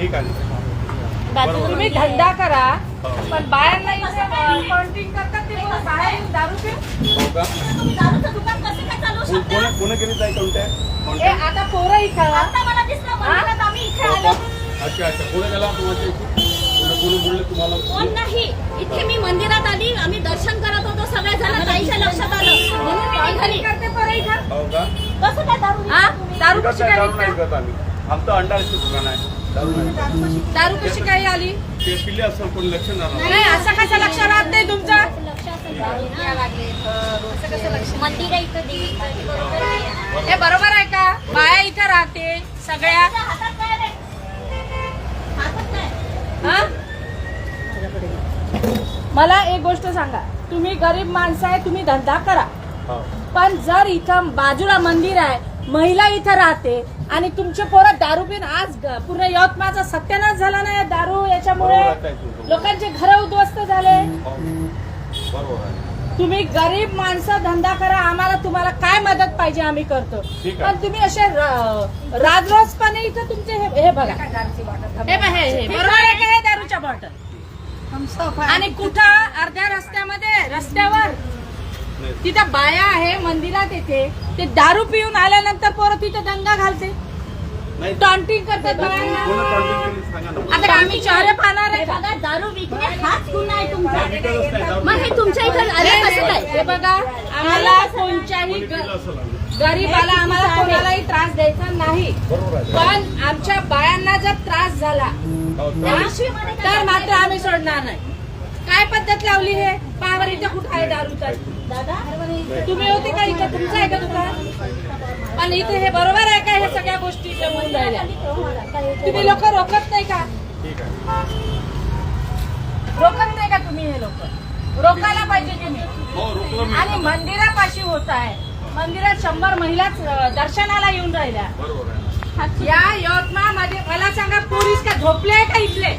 ठीक आहे. तुम्ही धंदा करा पण करतात ते बाहेर दारू पिऊन? हो कोण- केली जाय कोणत्या हे कोणत्या? आता पोरं इथं. आता मला दिसलं मंदिरात आम्ही इथे आलो. का? अच्छा अच्छा. कोणी गेला तुम्हाला इथे? कोणी कोणी बोलले तुम्हाला? कोण नाही. इथे मी मंदिरात आली आम्ही दर्शन करत होतो सगळे जण ताईच्या लक्षात आलं. म्हणून मी निघाली. करते पोरं इथं. हो का? कसं काय दारू कशी नाही, काय नाही आमचं अंडारचं दुकान आहे. दारू कशी काय आली ते पिल्ले असेल कोणी लक्ष नाही नाही असं कसं लक्ष राहत नाही तुमचं. हे बरोबर आहे का बाया इथं राहते सगळ्या तुझ्या हातात काय रे? हातात काय? हा? मला एक गोष्ट सांगा तुम्ही गरीब माणसं आहे तुम्ही धंदा करा हो पण जर इथं बाजूला मंदिर आहे महिला इथं राहते आणि तुमचे पोरं दारू पिऊन आज पूर्ण यवतमाळचा सत्यानाश झाला नाही दारू याच्यामुळे. लोकांचे घर उद्ध्वस्त झाले हो. बरोबर आहे तुम्ही गरीब माणसं धंदा करा आम्हाला तुम्हाला काय मदत पाहिजे आम्ही करतो. पण तुम्ही असे राजरोजपणे इथं तुमचे हे हे बघा हे बघा हे. बरोबर आहे का दारूच्या बॉटल आणि कुठं अर्ध्या रस्त्यामध्ये रस्त्यावर. तिथं बाया आहे मंदिरात येते. ते दारू पिऊन आल्यानंतर पोरं तिथं दंगा घालते. टॉन्टिंग करतात बायांना आता आम्ही चेहरे पाहणार हे आहे? बघा दारू विकणे हाच गुन्हा आहे तुमचा. मग हे तुमच्या इथं आलं कसं हे काय? बघा आम्हाला कोणत्याही. गरीबाला आम्हाला कोणालाही त्रास द्यायचा नाही. पण आमच्या बायांना जर त्रास झाला हो. तर मात्र आम्ही सोडणार नाही. काय पद्धत लावली हे? पावर इथे कुठं आहे दारू तर तुम्ही होते का इथं? तुमचं आहे का दुकान? पण इथे हे बरोबर आहे का? हे सगळ्या गोष्टी होऊन राहिल्या. तुम्ही लोक रोखत नाही का? ठीक आहे रोखत नाही का तुम्ही हे लोक? रोकायला पाहिजे तुम्ही. हो आणि मंदिरापाशी होत आहे. मंदिरात शंभर महिलाच दर्शनाला येऊन राहिल्या. बरोबर आहे या यवतमाळमध्ये मला सांगा पोलीस का झोपले आहे का इथले?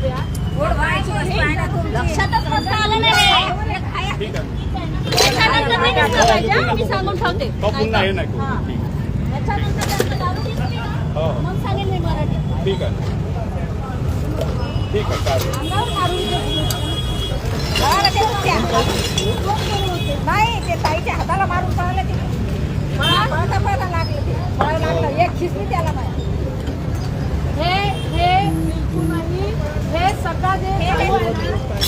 लक्षातच नसतं आलं नाही हे नाही दिसलं पाहिजे हा, मी सांगून ठेवते. पुन्हा नाही करू. ठीक आहे. याच्यानंतर त्यांचं दारू दिसली ना, हो मग सांगेन मी मराठीत ठीक आहे. ठीक आहे चालेल. नाही ते ताईच्या हाताला मारून पळाले ते. पळता पळता लागलं ते. पळ लागलं. एक खिसली त्याला माहिती हे हे बिलकुल नाही हे सगळं जे